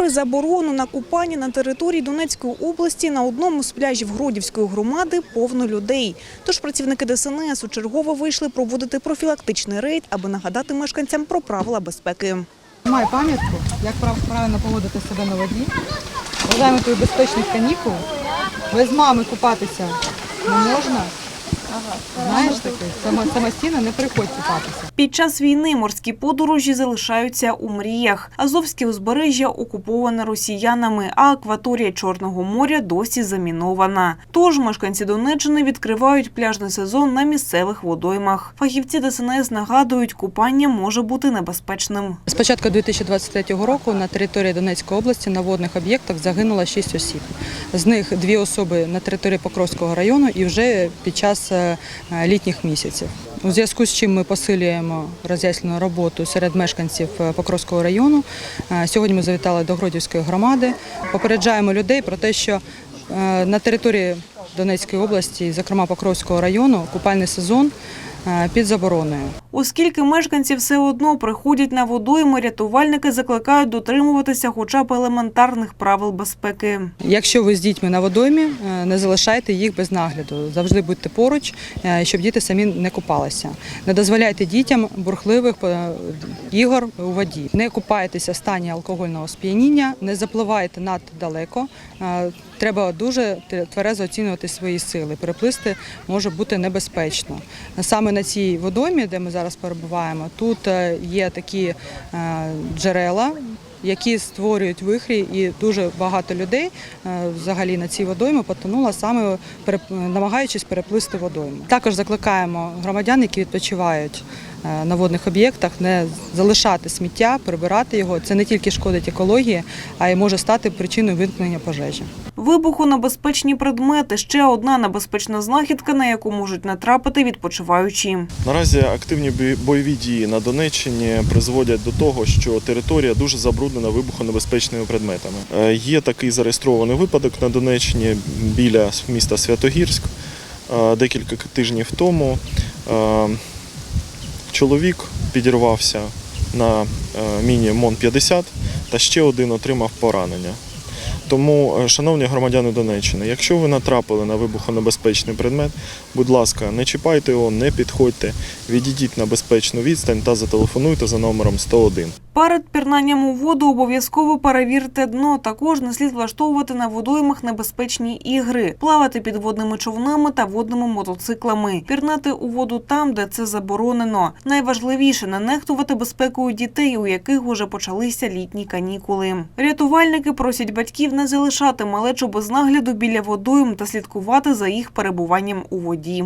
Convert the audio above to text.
Попри заборону на купання на території Донецької області, на одному з пляжів Гродівської громади повно людей. Тож працівники ДСНС учергово вийшли проводити профілактичний рейд, аби нагадати мешканцям про правила безпеки. Має пам'ятку, як правильно поводити себе на воді. Бажаємо тобі безпечних канікул. Без мами купатися не можна. Знаєш таке? Само- Самостійно не приходь купатися. Під час війни морські подорожі залишаються у мріях. Азовське узбережжя окуповане росіянами, а акваторія Чорного моря досі замінована. Тож мешканці Донеччини відкривають пляжний сезон на місцевих водоймах. Фахівці ДСНС нагадують, купання може бути небезпечним. З початку 2023 року на території Донецької області на водних об'єктах загинуло 6 осіб. З них дві особи на території Покровського району і вже під час е, літніх місяців. У зв'язку з чим ми посилюємо роз'яснену роботу серед мешканців е, Покровського району. Е, Сьогодні ми завітали до Гродівської громади. Попереджаємо людей про те, що е, на території Донецької області, зокрема Покровського району, купальний сезон е, під забороною. Оскільки мешканці все одно приходять на водойми, рятувальники закликають дотримуватися хоча б елементарних правил безпеки. Якщо ви з дітьми на водоймі, е, не залишайте їх без нагляду. Завжди будьте поруч, е, щоб діти самі не купалися. Не дозволяйте дітям бурхливих е, ігор у воді. Не купайтеся в стані алкогольного сп'яніння, не запливайте надто далеко. Е, Треба дуже тверезо оцінювати свої сили. Переплисти може бути небезпечно. Саме на цій водоймі, де ми зараз перебуваємо, тут е, є такі е, джерела, які створюють вихрі, і дуже багато людей е, взагалі на цій водоймі потонуло саме намагаючись переплисти водойму. Також закликаємо громадян, які відпочивають на водних об'єктах, не залишати сміття, прибирати його. Це не тільки шкодить екології, а й може стати причиною виникнення пожежі. Вибухонебезпечні предмети ще одна небезпечна знахідка, на яку можуть натрапити відпочиваючі. Наразі активні бойові дії на Донеччині призводять до того, що територія дуже забруднена вибухонебезпечними предметами. Е, Є такий зареєстрований випадок на Донеччині біля міста Святогірськ. Е, Декілька тижнів тому е, чоловік підірвався на міні МОН-50 та ще один отримав поранення. Тому, е, шановні громадяни Донеччини, якщо ви натрапили на вибухонебезпечний предмет, будь ласка, не чіпайте його, не підходьте, відійдіть на безпечну відстань та зателефонуйте за номером 101. Перед пірнанням у воду обов'язково перевірте дно. Також не слід влаштовувати на водоймах небезпечні ігри, плавати підводними човнами та водними мотоциклами, пірнати у воду там, де це заборонено. Найважливіше не нехтувати безпекою дітей, у яких уже почалися літні канікули. Рятувальники просять батьків не залишати малечу без нагляду біля водойм та слідкувати за їх перебуванням у воді.